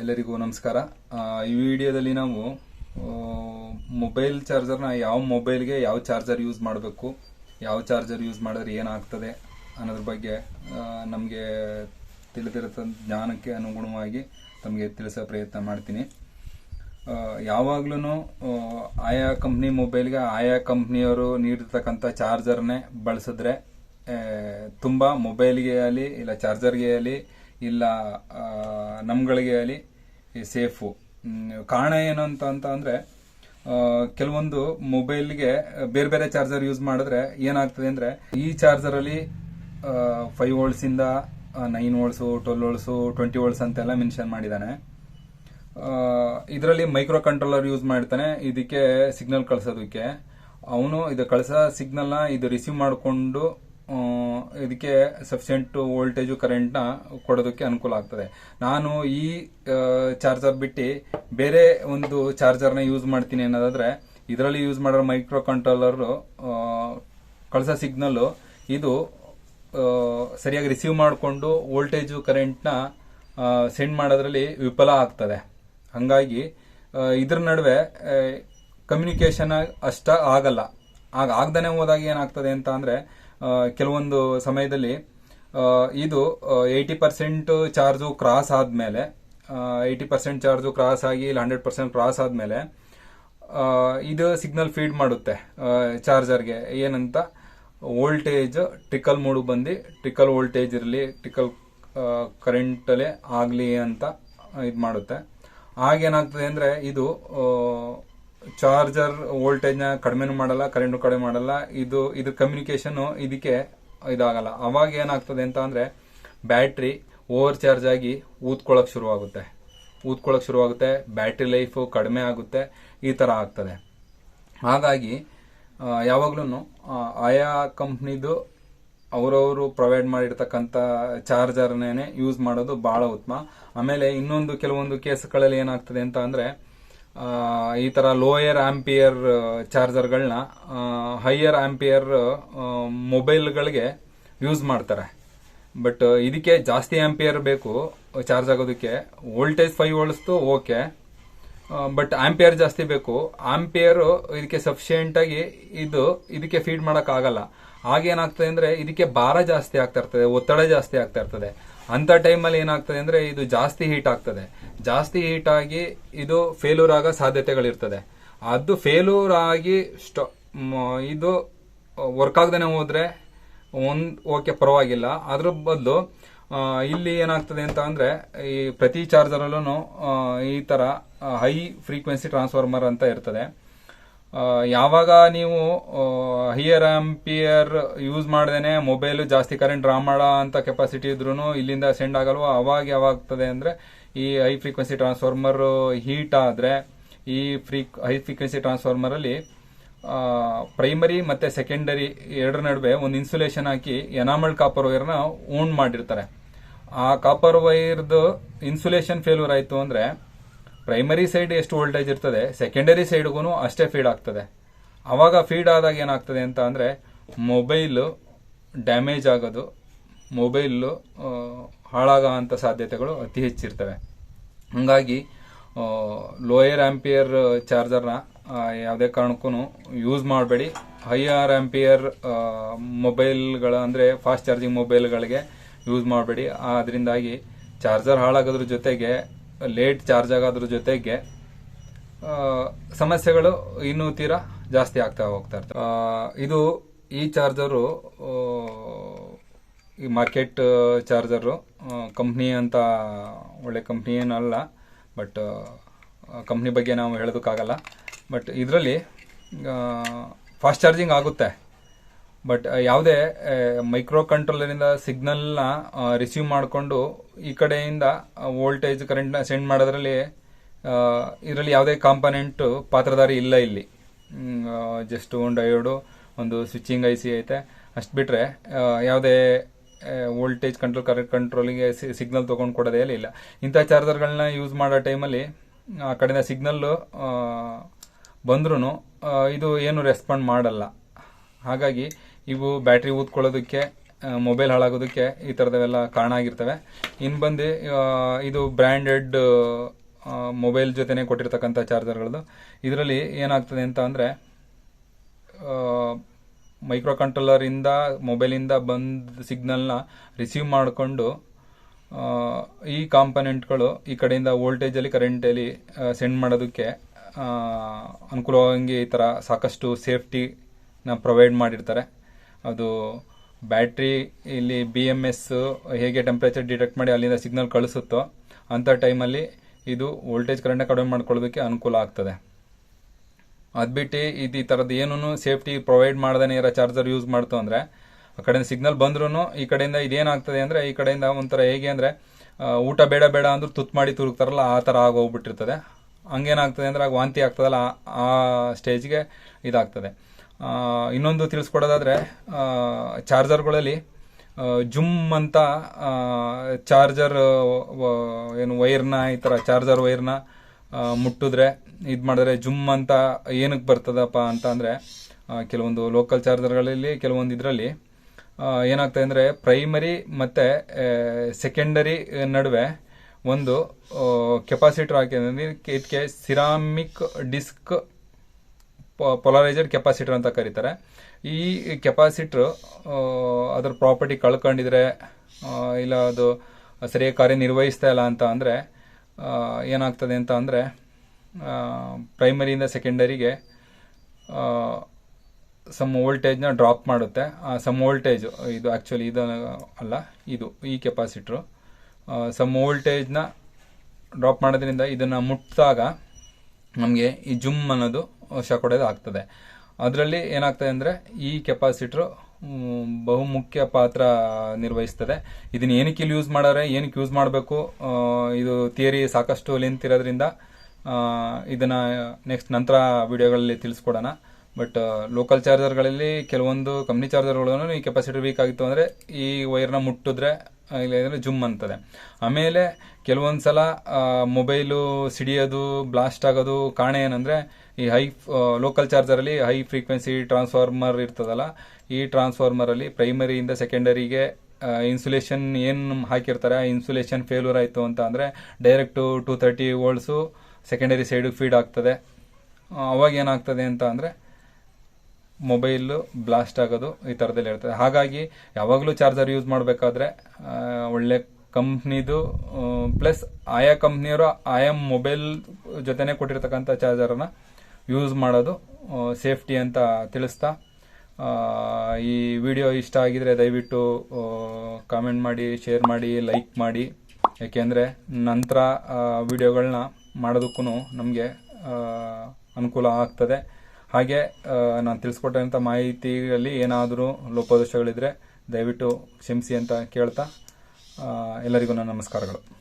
ಎಲ್ಲರಿಗೂ ನಮಸ್ಕಾರ. ಈ ವಿಡಿಯೋದಲ್ಲಿ ನಾವು ಮೊಬೈಲ್ ಚಾರ್ಜರ್ನ ಯಾವ ಮೊಬೈಲ್ಗೆ ಯಾವ ಚಾರ್ಜರ್ ಯೂಸ್ ಮಾಡಬೇಕು, ಯಾವ ಚಾರ್ಜರ್ ಯೂಸ್ ಮಾಡಿದ್ರೆ ಏನಾಗ್ತದೆ ಅನ್ನೋದ್ರ ಬಗ್ಗೆ ನಮಗೆ ತಿಳಿದಿರೋ ಜ್ಞಾನಕ್ಕೆ ಅನುಗುಣವಾಗಿ ತಮಗೆ ತಿಳಿಸೋ ಪ್ರಯತ್ನ ಮಾಡ್ತೀನಿ. ಯಾವಾಗ್ಲೂ ಆಯಾ ಕಂಪ್ನಿ ಮೊಬೈಲ್ಗೆ ಆಯಾ ಕಂಪ್ನಿಯವರು ನೀಡಿರ್ತಕ್ಕಂಥ ಚಾರ್ಜರ್ನೇ ಬಳಸಿದ್ರೆ ತುಂಬ ಮೊಬೈಲ್ಗೆ ಆಗಲಿ, ಇಲ್ಲ ಚಾರ್ಜರ್ಗೆ ಆಗಲಿ ಇಲ್ಲ ನಮ್ಗಳಿಗೆ ಅಲ್ಲಿ ಸೇಫು. ಕಾರಣ ಏನು ಅಂತ ಅಂತ ಅಂದ್ರೆ ಕೆಲವೊಂದು ಮೊಬೈಲ್ಗೆ ಬೇರೆ ಬೇರೆ ಚಾರ್ಜರ್ ಯೂಸ್ ಮಾಡಿದ್ರೆ ಏನಾಗ್ತದೆ ಅಂದ್ರೆ, ಈ ಚಾರ್ಜರ್ ಅಲ್ಲಿ ಫೈವ್ ವೋಲ್ಟ್ಸ್ ಇಂದ nine volts twelve volts twenty volts ಅಂತೆಲ್ಲ ಮೆನ್ಷನ್ ಮಾಡಿದ್ದಾನೆ. ಇದರಲ್ಲಿ ಮೈಕ್ರೋ ಕಂಟ್ರೋಲರ್ ಯೂಸ್ ಮಾಡ್ತಾನೆ. ಇದಕ್ಕೆ ಸಿಗ್ನಲ್ ಕಳಿಸೋದಕ್ಕೆ. ಅವನು ಇದು ಕಳಿಸೋ ಸಿಗ್ನಲ್ನ ಇದು ರಿಸೀವ್ ಮಾಡಿಕೊಂಡು ಇದಕ್ಕೆ ಸಫಿಷಿಯಂಟ್ ವೋಲ್ಟೇಜು ಕರೆಂಟ್ನ ಕೊಡೋದಕ್ಕೆ ಅನುಕೂಲ ಆಗ್ತದೆ. ನಾನು ಈ ಚಾರ್ಜರ್ ಬಿಟ್ಟು ಬೇರೆ ಒಂದು ಚಾರ್ಜರ್ನ ಯೂಸ್ ಮಾಡ್ತೀನಿ ಅನ್ನೋದಾದ್ರೆ, ಇದರಲ್ಲಿ ಯೂಸ್ ಮಾಡೋ ಮೈಕ್ರೋ ಕಂಟ್ರೋಲರು ಕಳಿಸೋ ಸಿಗ್ನಲ್ಲು ಇದು ಸರಿಯಾಗಿ ರಿಸೀವ್ ಮಾಡಿಕೊಂಡು ವೋಲ್ಟೇಜು ಕರೆಂಟ್ನ ಸೆಂಡ್ ಮಾಡೋದ್ರಲ್ಲಿ ವಿಫಲ ಆಗ್ತದೆ. ಹಾಗಾಗಿ ಇದ್ರ ನಡುವೆ ಕಮ್ಯುನಿಕೇಶನ್ ಅಷ್ಟ ಆಗಲ್ಲ. ಆಗ ಆಗ್ದೇ ಹೋದಾಗ ಏನಾಗ್ತದೆ ಅಂತ ಅಂದ್ರೆ ಕೆಲವೊಂದು ಸಮಯದಲ್ಲಿ ಇದು ಏಯ್ಟಿ ಪರ್ಸೆಂಟ್ ಚಾರ್ಜು ಕ್ರಾಸ್ ಆದಮೇಲೆ ಏಯ್ಟಿ ಪರ್ಸೆಂಟ್ ಚಾರ್ಜು ಕ್ರಾಸ್ ಆಗಿ ಇಲ್ಲ ಹಂಡ್ರೆಡ್ ಪರ್ಸೆಂಟ್ ಕ್ರಾಸ್ ಆದಮೇಲೆ ಇದು ಸಿಗ್ನಲ್ ಫೀಡ್ ಮಾಡುತ್ತೆ ಚಾರ್ಜರ್ಗೆ. ಏನಂತ? ವೋಲ್ಟೇಜ್ ಟ್ರಿಕಲ್ ಮೂಡು ಬಂದು, ಟ್ರಿಕಲ್ ವೋಲ್ಟೇಜ್ ಇರಲಿ, ಟ್ರಿಕಲ್ ಕರೆಂಟಲ್ಲೇ ಆಗಲಿ ಅಂತ ಇದು ಮಾಡುತ್ತೆ. ಆಗೇನಾಗ್ತದೆ ಅಂದರೆ, ಇದು ಚಾರ್ಜರ್ ವೋಲ್ಟೇಜ್ನ ಕಡಿಮೆನೂ ಮಾಡಲ್ಲ, ಕರೆಂಟು ಕಡಿಮೆ ಮಾಡಲ್ಲ. ಇದು ಇದು ಕಮ್ಯುನಿಕೇಶನ್ ಇದಕ್ಕೆ ಇದಾಗಲ್ಲ. ಅವಾಗ ಏನಾಗ್ತದೆ ಅಂತ ಅಂದರೆ, ಬ್ಯಾಟ್ರಿ ಓವರ್ ಚಾರ್ಜ್ ಆಗಿ ಊದ್ಕೊಳ್ಳೋಕೆ ಶುರುವಾಗುತ್ತೆ. ಊದ್ಕೊಳ್ಳೋಕೆ ಶುರುವಾಗುತ್ತೆ, ಬ್ಯಾಟ್ರಿ ಲೈಫು ಕಡಿಮೆ ಆಗುತ್ತೆ, ಈ ಥರ ಆಗ್ತದೆ. ಹಾಗಾಗಿ ಯಾವಾಗ್ಲೂ ಆಯಾ ಕಂಪ್ನಿದು ಅವರವರು ಪ್ರೊವೈಡ್ ಮಾಡಿರ್ತಕ್ಕಂಥ ಚಾರ್ಜರ್ನೇ ಯೂಸ್ ಮಾಡೋದು ಬಹಳ ಉತ್ತಮ. ಆಮೇಲೆ ಇನ್ನೊಂದು ಕೆಲವೊಂದು ಕೇಸ್ಗಳಲ್ಲಿ ಏನಾಗ್ತದೆ ಅಂತ ಅಂದ್ರೆ ಈ ತರ ಲೋಯರ್ ಆಂಪಿಯರ್ ಚಾರ್ಜರ್ಗಳನ್ನ ಹೈಯರ್ ಆಂಪಿಯರ್ ಮೊಬೈಲ್ಗಳಿಗೆ ಯೂಸ್ ಮಾಡ್ತಾರೆ. ಬಟ್ ಇದಕ್ಕೆ ಜಾಸ್ತಿ ಆಂಪಿಯರ್ ಬೇಕು ಚಾರ್ಜ್ ಆಗೋದಕ್ಕೆ. ವೋಲ್ಟೇಜ್ ಫೈವ್ ವೋಲ್ಟ್ಸ್ದು ಓಕೆ ಬಟ್ ಆಂಪಿಯರ್ ಜಾಸ್ತಿ ಬೇಕು. ಆಂಪಿಯರ್ ಇದಕ್ಕೆ ಸಫಿಷಿಯೆಂಟಾಗಿ ಇದು, ಇದಕ್ಕೆ ಫೀಡ್ ಮಾಡೋಕ್ಕಾಗಲ್ಲ. ಆಗೇನಾಗ್ತದೆ ಅಂದರೆ ಇದಕ್ಕೆ ಭಾರ ಜಾಸ್ತಿ ಆಗ್ತಾ ಇರ್ತದೆ, ಒತ್ತಡ ಜಾಸ್ತಿ ಆಗ್ತಾ ಇರ್ತದೆ. ಅಂತ ಟೈಮಲ್ಲಿ ಏನಾಗ್ತದೆ ಅಂದರೆ ಇದು ಜಾಸ್ತಿ ಹೀಟ್ ಆಗ್ತದೆ. ಜಾಸ್ತಿ ಹೀಟ್ ಆಗಿ ಇದು ಫೇಲ್ಯೂರ್ ಆಗೋ ಸಾಧ್ಯತೆಗಳಿರ್ತದೆ. ಅದು ಫೇಲ್ಯೂರ್ ಆಗಿ ಸ್ಟ- ಇದು ವರ್ಕ್ ಆಗದೇನೆ ಹೋದರೆ ಒಂದು ಓಕೆ ಪರವಾಗಿಲ್ಲ. ಅದ್ರ ಬದಲು ಇಲ್ಲಿ ಏನಾಗ್ತದೆ ಅಂತ ಅಂದರೆ ಈ ಪ್ರತಿ ಚಾರ್ಜರಲ್ಲೂ ಈ ತರ ಹೈ ಫ್ರೀಕ್ವೆನ್ಸಿ ಟ್ರಾನ್ಸ್ಫಾರ್ಮರ್ ಅಂತ ಇರ್ತದೆ. ಯಾವಾಗ ನೀವು ಹೈಯರ್ ಆಂಪಿಯರ್ ಯೂಸ್ ಮಾಡ್ದೇನೆ ಮೊಬೈಲ್ ಜಾಸ್ತಿ ಕರೆಂಟ್ ಡ್ರಾ ಮಾಡೋ ಅಂತ ಕೆಪಾಸಿಟಿ ಇದ್ರೂ ಇಲ್ಲಿಂದ ಸೆಂಡ್ ಆಗಲ್ವ? ಅವಾಗ ಯಾವಾಗ್ತದೆ ಅಂದ್ರೆ ಈ ಹೈ ಫ್ರೀಕ್ವೆನ್ಸಿ ಟ್ರಾನ್ಸ್ಫಾರ್ಮರ್ ಹೀಟ್ ಆದ್ರೆ ಈ ಫ್ರೀ ಹೈ ಫ್ರೀಕ್ವೆನ್ಸಿ ಟ್ರಾನ್ಸ್ಫಾರ್ಮರ್ ಅಲ್ಲಿ ಪ್ರೈಮರಿ ಮತ್ತೆ ಸೆಕೆಂಡರಿ ಎರಡರ ನಡುವೆ ಒಂದು ಇನ್ಸುಲೇಷನ್ ಹಾಕಿ ಎನಾಮಲ್ ಕಾಪರ್ ವೈರ್ನ ಓನ್ ಮಾಡಿರ್ತಾರೆ. ಆ ಕಾಪರ್ ವೈರ್ದು ಇನ್ಸುಲೇಷನ್ ಫೇಲ್ಯೂರ್ ಆಯ್ತು ಅಂದ್ರೆ ಪ್ರೈಮರಿ ಸೈಡ್ ಎಷ್ಟು ವೋಲ್ಟೇಜ್ ಇರ್ತದೆ ಸೆಕೆಂಡರಿ ಸೈಡ್ಗೂ ಅಷ್ಟೇ ಫೀಡ್ ಆಗ್ತದೆ. ಅವಾಗ ಫೀಡ್ ಆದಾಗ ಏನಾಗ್ತದೆ ಅಂತ ಅಂದರೆ ಮೊಬೈಲು ಡ್ಯಾಮೇಜ್ ಆಗೋದು ಮೊಬೈಲು ಹಾಳಾಗೋ ಸಾಧ್ಯತೆಗಳು ಅತಿ ಹೆಚ್ಚಿರ್ತವೆ. ಹಾಗಾಗಿ ಲೋಯರ್ ಆ್ಯಂಪಿಯರ್ ಚಾರ್ಜರ್ನ ಯಾವುದೇ ಕಾರಣಕ್ಕೂ ಯೂಸ್ ಮಾಡಬೇಡಿ. ಹೈಯರ್ ಆ್ಯಂಪಿಯರ್ ಮೊಬೈಲ್ಗಳ ಅಂದರೆ ಫಾಸ್ಟ್ ಚಾರ್ಜಿಂಗ್ ಮೊಬೈಲ್ಗಳಿಗೆ ಯೂಸ್ ಮಾಡಬೇಡಿ. ಅದರಿಂದಾಗಿ ಚಾರ್ಜರ್ ಹಾಳಾಗೋದ್ರ ಜೊತೆಗೆ ಲೇಟ್ ಚಾರ್ಜ್ ಆಗೋದ್ರ ಜೊತೆಗೆ ಸಮಸ್ಯೆಗಳು ಇನ್ನೂ ತೀರ ಜಾಸ್ತಿ ಆಗ್ತಾ ಹೋಗ್ತಾ ಇರ್ತವೆ. ಇದು ಈ ಚಾರ್ಜರು ಈ ಮಾರ್ಕೆಟ್ ಚಾರ್ಜರು ಕಂಪ್ನಿ ಅಂತ ಒಳ್ಳೆ ಕಂಪ್ನಿ ಏನಲ್ಲ, ಬಟ್ ಕಂಪ್ನಿ ಬಗ್ಗೆ ನಾವು ಹೇಳೋದಕ್ಕಾಗಲ್ಲ. ಬಟ್ ಇದರಲ್ಲಿ ಫಾಸ್ಟ್ ಚಾರ್ಜಿಂಗ್ ಆಗುತ್ತೆ. ಬಟ್ ಯಾವುದೇ ಮೈಕ್ರೋ ಕಂಟ್ರೋಲರಿಂದ ಸಿಗ್ನಲ್ನ ರಿಸೀವ್ ಮಾಡಿಕೊಂಡು ಈ ಕಡೆಯಿಂದ ವೋಲ್ಟೇಜ್ ಕರೆಂಟ್ನ ಸೆಂಡ್ ಮಾಡೋದ್ರಲ್ಲಿ ಇದರಲ್ಲಿ ಯಾವುದೇ ಕಾಂಪನೆಂಟು ಪಾತ್ರಧಾರಿ ಇಲ್ಲ ಇಲ್ಲಿ. ಜಸ್ಟ್ ಒಂದು ಡಯೋಡು ಒಂದು ಸ್ವಿಚಿಂಗ್ ಐ ಸಿ ಐತೆ. ಅಷ್ಟು ಬಿಟ್ಟರೆ ಯಾವುದೇ ವೋಲ್ಟೇಜ್ ಕಂಟ್ರೋಲ್ ಕರೆಂಟ್ ಕಂಟ್ರೋಲಿಗೆ ಸಿಗ್ನಲ್ ತೊಗೊಂಡು ಕೊಡೋದೇ ಇಲ್ಲ. ಇಂಥ ಚಾರ್ಜರ್ಗಳನ್ನ ಯೂಸ್ ಮಾಡೋ ಟೈಮಲ್ಲಿ, ಆ ಕಡೆಯಿಂದ ಸಿಗ್ನಲ್ಲು ಬಂದ್ರೂ ಇದು ಏನು ರೆಸ್ಪಾಂಡ್ ಮಾಡಲ್ಲ. ಹಾಗಾಗಿ ಇವು ಬ್ಯಾಟ್ರಿ ಊದ್ಕೊಳ್ಳೋದಕ್ಕೆ ಮೊಬೈಲ್ ಹಾಳಾಗೋದಕ್ಕೆ ಈ ಥರದವೆಲ್ಲ ಕಾರಣ ಆಗಿರ್ತವೆ. ಇನ್ನು ಬಂದು ಇದು ಬ್ರ್ಯಾಂಡೆಡ್ ಮೊಬೈಲ್ ಜೊತೆನೇ ಕೊಟ್ಟಿರ್ತಕ್ಕಂಥ ಚಾರ್ಜರ್ಗಳದ್ದು ಇದರಲ್ಲಿ ಏನಾಗ್ತದೆ ಅಂತ ಅಂದರೆ ಮೈಕ್ರೋ ಕಂಟ್ರೋಲರಿಂದ ಮೊಬೈಲಿಂದ ಬಂದ ಸಿಗ್ನಲ್ನ ರಿಸೀವ್ ಮಾಡಿಕೊಂಡು ಈ ಕಾಂಪನೆಂಟ್ಗಳು ಈ ಕಡೆಯಿಂದ ವೋಲ್ಟೇಜಲ್ಲಿ ಕರೆಂಟಲ್ಲಿ ಸೆಂಡ್ ಮಾಡೋದಕ್ಕೆ ಅನುಕೂಲವಾಗಿ ಈ ಥರ ಸಾಕಷ್ಟು ಸೇಫ್ಟಿನ ಪ್ರೊವೈಡ್ ಮಾಡಿರ್ತಾರೆ. ಅದು ಬ್ಯಾಟ್ರಿ ಇಲ್ಲಿ ಬಿ ಎಂ ಎಸ್ ಹೇಗೆ ಟೆಂಪ್ರೇಚರ್ ಡಿಟೆಕ್ಟ್ ಮಾಡಿ ಅಲ್ಲಿಂದ ಸಿಗ್ನಲ್ ಕಳಿಸುತ್ತೋ ಅಂಥ ಟೈಮಲ್ಲಿ ಇದು ವೋಲ್ಟೇಜ್ ಕರೆಂಟ್ನ ಕಡಿಮೆ ಮಾಡ್ಕೊಳ್ಳೋದಕ್ಕೆ ಅನುಕೂಲ ಆಗ್ತದೆ. ಅದು ಬಿಟ್ಟು ಇದು ಈ ಥರದ್ದು ಏನೂ ಸೇಫ್ಟಿ ಪ್ರೊವೈಡ್ ಮಾಡ್ದೇ ಇರೋ ಚಾರ್ಜರ್ ಯೂಸ್ ಮಾಡ್ತು ಅಂದರೆ, ಆ ಕಡೆಯಿಂದ ಸಿಗ್ನಲ್ ಬಂದ್ರೂ ಈ ಕಡೆಯಿಂದ ಇದೇನಾಗ್ತದೆ ಅಂದರೆ ಈ ಕಡೆಯಿಂದ ಒಂಥರ ಹೇಗೆ ಅಂದರೆ ಊಟ ಬೇಡ ಬೇಡ ಅಂದ್ರೂ ತುತ್ತು ಮಾಡಿ ತುರುಕ್ತಾರಲ್ಲ, ಆ ಥರ ಆಗೋಗ್ಬಿಟ್ಟಿರ್ತದೆ. ಹಂಗೇನಾಗ್ತದೆ ಅಂದರೆ ಆಗ ವಾಂತಿ ಆಗ್ತದಲ್ಲ, ಆ ಸ್ಟೇಜ್ಗೆ ಇದಾಗ್ತದೆ. ಇನ್ನೊಂದು ತಿಳಿಸ್ಕೊಡೋದಾದರೆ ಚಾರ್ಜರ್ಗಳಲ್ಲಿ ಜುಮ್ ಅಂತ ಚಾರ್ಜರ್ ಏನು ವೈರ್ನ, ಈ ಥರ ಚಾರ್ಜರ್ ವೈರ್ನ ಮುಟ್ಟಿದ್ರೆ, ಇದು ಮಾಡಿದ್ರೆ ಜುಮ್ ಅಂತ ಏನಕ್ಕೆ ಬರ್ತದಪ್ಪ ಅಂತ ಅಂದರೆ ಕೆಲವೊಂದು ಲೋಕಲ್ ಚಾರ್ಜರ್ಗಳಲ್ಲಿ, ಕೆಲವೊಂದು ಇದರಲ್ಲಿ ಏನಾಗ್ತದೆ ಅಂದರೆ ಪ್ರೈಮರಿ ಮತ್ತು ಸೆಕೆಂಡರಿ ನಡುವೆ ಒಂದು ಕೆಪಾಸಿಟರ್ ಹಾಕಿದ್ರೆ ಇದಕ್ಕೆ ಸಿರಾಮಿಕ್ ಡಿಸ್ಕ್ ಪೊಲರೈಸರ್ ಕೆಪಾಸಿಟರ್ ಅಂತ ಕರೀತಾರೆ. ಈ ಕೆಪಾಸಿಟರ್ ಅದರ ಪ್ರಾಪರ್ಟಿ ಕಳ್ಕೊಂಡಿದ್ರೆ ಇಲ್ಲ ಅದು ಸರಿಯಾಗಿ ಕಾರ್ಯನಿರ್ವಹಿಸ್ತಾ ಇಲ್ಲ ಅಂತ ಅಂದರೆ ಏನಾಗ್ತದೆ ಅಂತ ಅಂದರೆ ಪ್ರೈಮರಿಯಿಂದ ಸೆಕೆಂಡರಿಗೆ ಸಮ್ ವೋಲ್ಟೇಜ್ನ ಡ್ರಾಪ್ ಮಾಡುತ್ತೆ. ಸಮ್ ವೋಲ್ಟೇಜ್ ಇದು ಆ್ಯಕ್ಚುಲಿ ಇದು ಅಲ್ಲ, ಇದು, ಈ ಕೆಪಾಸಿಟ್ರು ಸಮ್ ವೋಲ್ಟೇಜ್ನ ಡ್ರಾಪ್ ಮಾಡೋದ್ರಿಂದ ಇದನ್ನು ಮುಟ್ಟಿದಾಗ ನಮಗೆ ಈ ಜುಮ್ ಅನ್ನೋದು ಶಾಕ್ ಹೊಡೆಯೋದು ಆಗ್ತದೆ ಅದರಲ್ಲಿ ಏನಾಗ್ತದೆ ಅಂದರೆ ಈ ಕೆಪಾಸಿಟ್ರು ಬಹುಮುಖ್ಯ ಪಾತ್ರ ನಿರ್ವಹಿಸ್ತದೆ. ಇದನ್ನ ಏನಕ್ಕೆ ಇಲ್ಲಿ ಯೂಸ್ ಮಾಡಾರೆ, ಏನಕ್ಕೆ ಯೂಸ್ ಮಾಡಬೇಕು ಇದು ಥಿಯರಿ ಸಾಕಷ್ಟು ಲೆಂತ್ ಇರೋದ್ರಿಂದ ಇದನ್ನ ನೆಕ್ಸ್ಟ್ ನಂತರ ವಿಡಿಯೋಗಳಲ್ಲಿ ತಿಳಿಸ್ಕೊಡೋಣ. ಬಟ್ ಲೋಕಲ್ ಚಾರ್ಜರ್ಗಳಲ್ಲಿ ಕೆಲವೊಂದು ಕಂಪ್ನಿ ಚಾರ್ಜರ್ಗಳನ್ನು ಈ ಕೆಪಾಸಿಟಿ ವೀಕ್ ಆಗಿತ್ತು ಅಂದರೆ ಈ ವೈರ್ನ ಮುಟ್ಟಿದ್ರೆ ಆ, ಇಲ್ಲ ಅಂದರೆ ಜುಮ್ ಅಂತದೆ. ಆಮೇಲೆ ಕೆಲವೊಂದು ಸಲ ಮೊಬೈಲು ಸಿಡಿಯೋದು ಬ್ಲಾಸ್ಟ್ ಆಗೋದು ಕಾರಣ ಏನಂದರೆ ಈ ಹೈ ಲೋಕಲ್ ಚಾರ್ಜರಲ್ಲಿ ಹೈ ಫ್ರೀಕ್ವೆನ್ಸಿ ಟ್ರಾನ್ಸ್ಫಾರ್ಮರ್ ಇರ್ತದಲ್ಲ ಈ ಟ್ರಾನ್ಸ್ಫಾರ್ಮರಲ್ಲಿ ಪ್ರೈಮರಿಯಿಂದ ಸೆಕೆಂಡರಿಗೆ ಇನ್ಸುಲೇಷನ್ ಏನು ಹಾಕಿರ್ತಾರೆ ಆ ಇನ್ಸುಲೇಷನ್ ಫೇಲ್ಯೂರ್ ಆಯಿತು ಅಂತ ಅಂದರೆ direct two thirty volts secondary ಸೈಡಿಗೆ ಫೀಡ್ ಆಗ್ತದೆ. ಅವಾಗ ಏನಾಗ್ತದೆ ಅಂತ ಅಂದರೆ ಮೊಬೈಲು ಬ್ಲಾಸ್ಟ್ ಆಗೋದು ಈ ಥರದಲ್ಲಿ ಇರ್ತದೆ ಹಾಗಾಗಿ ಯಾವಾಗಲೂ ಚಾರ್ಜರ್ ಯೂಸ್ ಮಾಡಬೇಕಾದ್ರೆ ಒಳ್ಳೆ ಕಂಪ್ನಿದು ಪ್ಲಸ್ ಆಯಾ ಕಂಪ್ನಿಯವರು ಆಯಾ ಮೊಬೈಲ್ ಜೊತೆನೆ ಕೊಟ್ಟಿರ್ತಕ್ಕಂಥ ಚಾರ್ಜರನ್ನು ಯೂಸ್ ಮಾಡೋದು ಸೇಫ್ಟಿ ಅಂತ ತಿಳಿಸ್ತಾ ಈ ವಿಡಿಯೋ ಇಷ್ಟ ಆಗಿದ್ರೆ ದಯವಿಟ್ಟು ಕಾಮೆಂಟ್ ಮಾಡಿ, ಶೇರ್ ಮಾಡಿ, ಲೈಕ್ ಮಾಡಿ. ಏಕೆಂದರೆ ನಂತರ ವಿಡಿಯೋಗಳನ್ನ ಮಾಡೋದಕ್ಕೂ ನಮಗೆ ಅನುಕೂಲ ಆಗ್ತದೆ. ಹಾಗೆ ನಾನು ತಿಳಿಸ್ಕೊಟ್ಟಂಥ ಮಾಹಿತಿಯಲ್ಲಿ ಏನಾದರೂ ಲೋಪದೋಷಗಳಿದ್ರೆ ದಯವಿಟ್ಟು ಕ್ಷಮಿಸಿ ಅಂತ ಕೇಳ್ತಾ ಎಲ್ಲರಿಗೂ ನನ್ನ ನಮಸ್ಕಾರಗಳು.